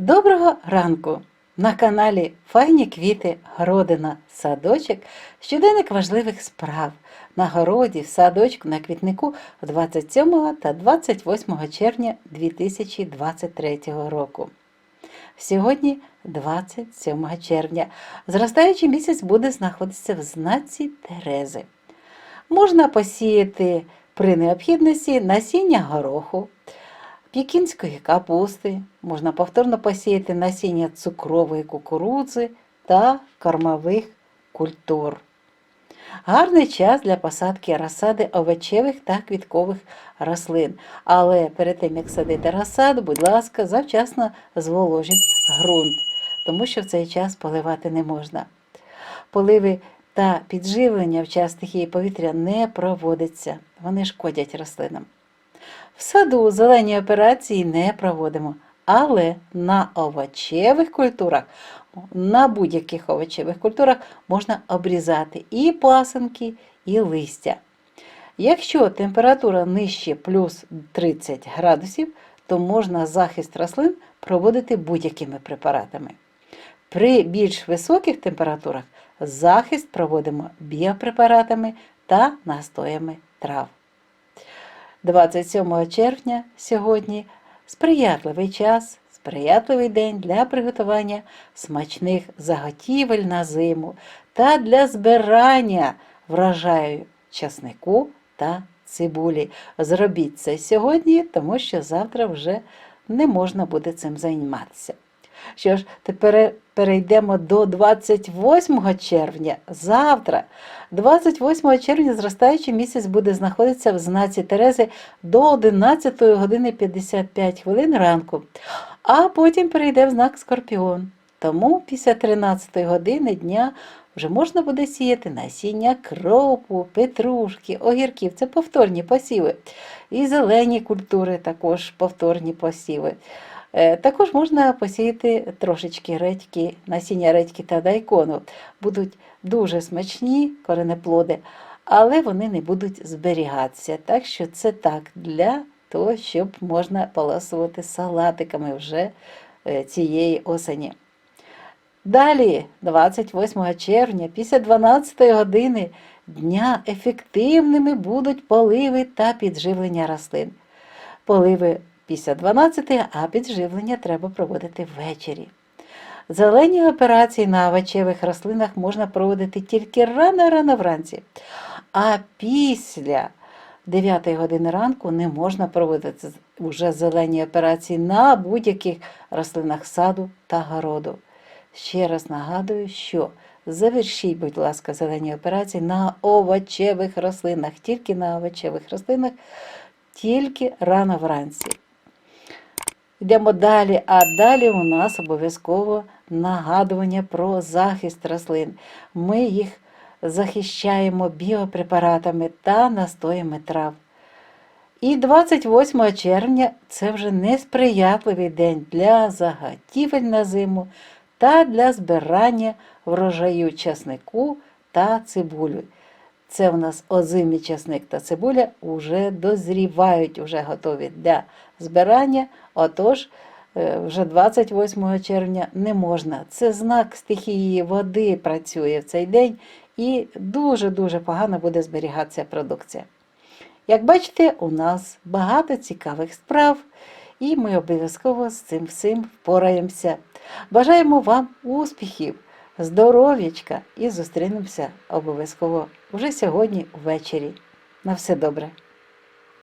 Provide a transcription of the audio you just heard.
Доброго ранку! На каналі Файні квіти, городина, садочок, щоденник важливих справ на городі, в садочку, на квітнику 27 та 28 червня 2023 року. Сьогодні 27 червня. Зростаючий місяць буде знаходитися в знаці Терези. Можна посіяти при необхідності насіння гороху, пікінської капусти, можна повторно посіяти насіння цукрової кукурудзи та кормових культур. Гарний час для посадки розсади овочевих та квіткових рослин. Але перед тим, як садити розсаду, будь ласка, завчасно зволожіть ґрунт, тому що в цей час поливати не можна. Поливи та підживлення в час стихії повітря не проводиться, вони шкодять рослинам. В саду зелені операції не проводимо, але на овочевих культурах, на будь-яких овочевих культурах можна обрізати і пасинки, і листя. Якщо температура нижче плюс 30 градусів, то можна захист рослин проводити будь-якими препаратами. При більш високих температурах захист проводимо біопрепаратами та настоями трав. 27 червня сьогодні сприятливий час, сприятливий день для приготування смачних заготівель на зиму та для збирання врожаю часнику та цибулі. Зробіть це сьогодні, тому що завтра вже не можна буде цим займатися. Що ж, тепер перейдемо до 28 червня. Завтра, 28 червня, зростаючий місяць буде знаходитися в знаці Терези до 11 години 55 хвилин ранку, а потім перейде в знак Скорпіон. Тому після 13 години дня вже можна буде сіяти насіння кропу, петрушки, огірків. Це повторні посіви. І зелені культури також повторні посіви. Е, Також можна посіяти трошечки редьки, насіння редьки та дайкону. Будуть дуже смачні коренеплоди, але вони не будуть зберігатися. Так що це так для того, щоб можна поласувати салатиками вже е, цієї осені. Далі, 28 червня, після 12 години дня ефективними будуть поливи та підживлення рослин. Поливи після 12, а підживлення треба проводити ввечері. Зелені операції на овочевих рослинах можна проводити тільки рано-рано вранці, а після 9 години ранку не можна проводити вже зелені операції на будь-яких рослинах саду та городу. Ще раз нагадую, що завершіть, будь ласка, зелені операції на овочевих рослинах, тільки на овочевих рослинах, тільки рано вранці. Йдемо далі, а далі у нас обов'язково нагадування про захист рослин. Ми їх захищаємо біопрепаратами та настоями трав. І 28 червня це вже несприятливий день для заготівель на зиму та для збирання врожаю часнику та цибулю. Це у нас озимий часник та цибуля вже дозрівають, вже готові для збирання. Отож, е, вже 28 червня не можна. Це знак стихії води працює в цей день і дуже-дуже погано буде зберігатися продукція. Як бачите, у нас багато цікавих справ, і ми обов'язково з цим всім впораємося. Бажаємо вам успіхів, здоров'ячка і зустрінемося обов'язково вже сьогодні ввечері. На все добре!